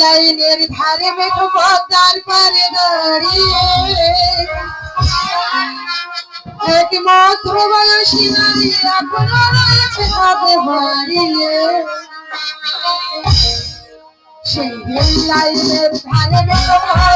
লাইনের ধারে মেঘ পদ্মার পারে দাঁড়িয়ে। এক মধ্য বয়সী নারীরা পুনরায় হারিয়ে সেই রেল লাইনের ধারে